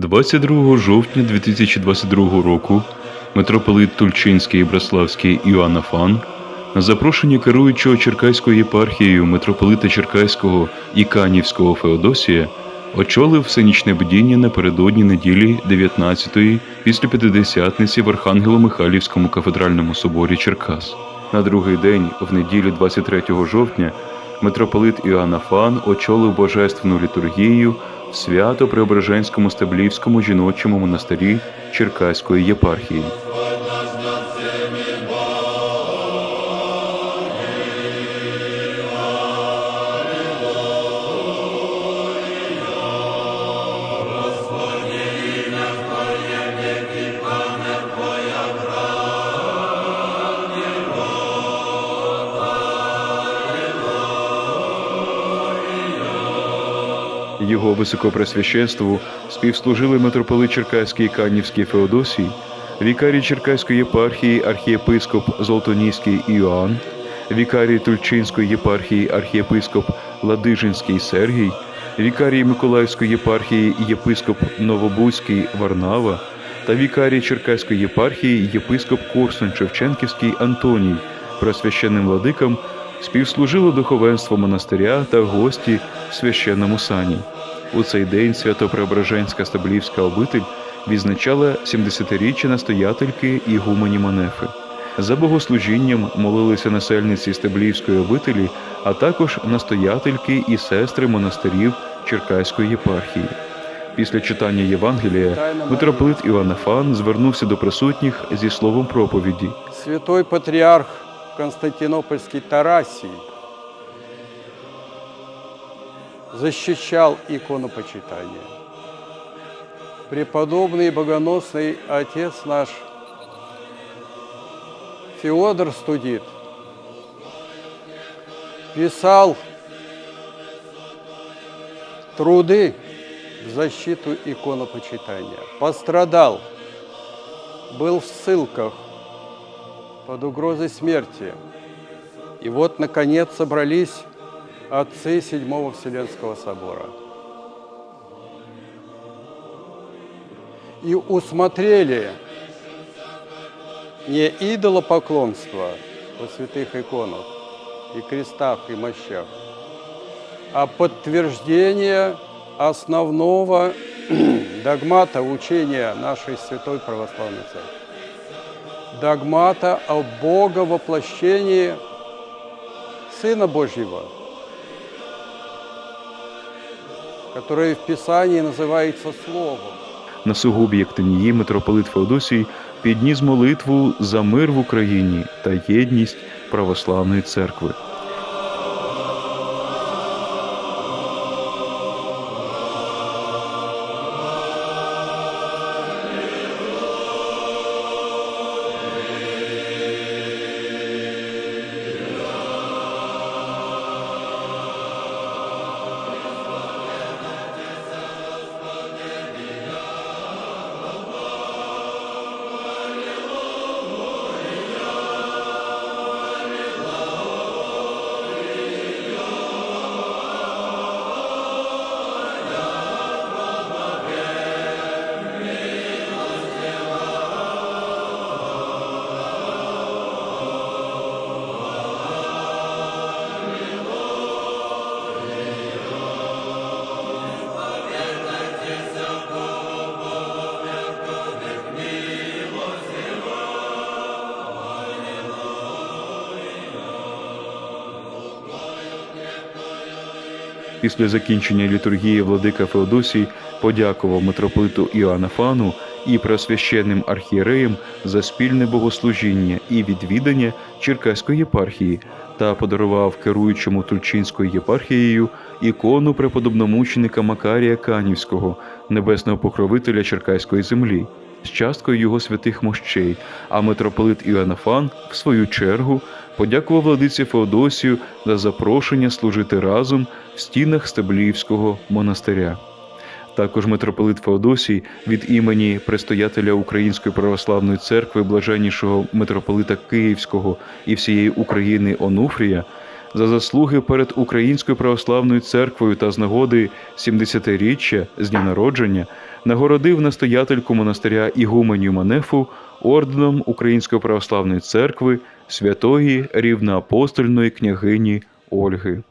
22 жовтня 2022 року митрополит Тульчинський і Браславський Іоанн Афан на запрошення керуючого Черкаською єпархією митрополита Черкаського і Канівського Феодосія очолив всенічне бдіння напередодні неділі 19-ї після П'ятидесятниці в Архангело-Михайлівському кафедральному соборі Черкас. На другий день, в неділю 23 жовтня, митрополит Іоанн Афан очолив божественну літургію свято Преображенському Стеблівському жіночому монастирі Черкаської єпархії. Його високопресвященству співслужили митрополит Черкаський Канівський Феодосій, вікарій Черкаської єпархії архієпископ Золотоніський Іоанн, вікарій Тульчинської єпархії архієпископ Ладижинський Сергій, вікарій Миколаївської єпархії єпископ Новобузький Варнава та вікарій Черкаської єпархії єпископ Корсун Шевченківський Антоній, просвященним владикам співслужило духовенство монастиря та гості в священному сані. У цей день Свято-Преображенська Стаблівська обитель відзначала 70-річчя настоятельки Ігумені Манефи. За богослужінням молилися насельниці Стеблівської обителі, а також настоятельки і сестри монастирів Черкаської єпархії. Після читання Євангелія митрополит Іван Афан звернувся до присутніх зі словом проповіді. Святой патриарх Константинопольский Тарасий защищал иконопочитание. Преподобный богоносный отец наш Феодор Студит писал труды в защиту иконопочитания. Пострадал, был в ссылках, под угрозой смерти. И вот, наконец, собрались отцы Седьмого Вселенского собора. И усмотрели не идолопоклонство во святых иконах и крестах и мощах, а подтверждение основного догмата учения нашей Святой Православной Церкви догмата о Боговоплощении Сына Божьего, которое в Писании называется Словом. На сугубі Єктинії митрополит Феодосій підніс молитву за мир в Україні та єдність православної церкви. Після закінчення літургії владика Феодосій подякував митрополиту Іоаннафану і просвященним архієреям за спільне богослужіння і відвідання Черкаської єпархії та подарував керуючому Тульчинською єпархією ікону преподобномученика Макарія Канівського, небесного покровителя Черкаської землі. З часткою його святих мощей, а митрополит Іоаннафан, в свою чергу, подякував владиці Феодосію за запрошення служити разом в стінах Стеблівського монастиря. Також митрополит Феодосій від імені предстоятеля Української православної церкви блаженнішого митрополита Київського і всієї України Онуфрія за заслуги перед Українською православною церквою та з нагоди 70-річчя з дня народження Нагородив настоятельку монастиря Ігуменю Манефу орденом Української православної церкви святої рівноапостольної княгині Ольги.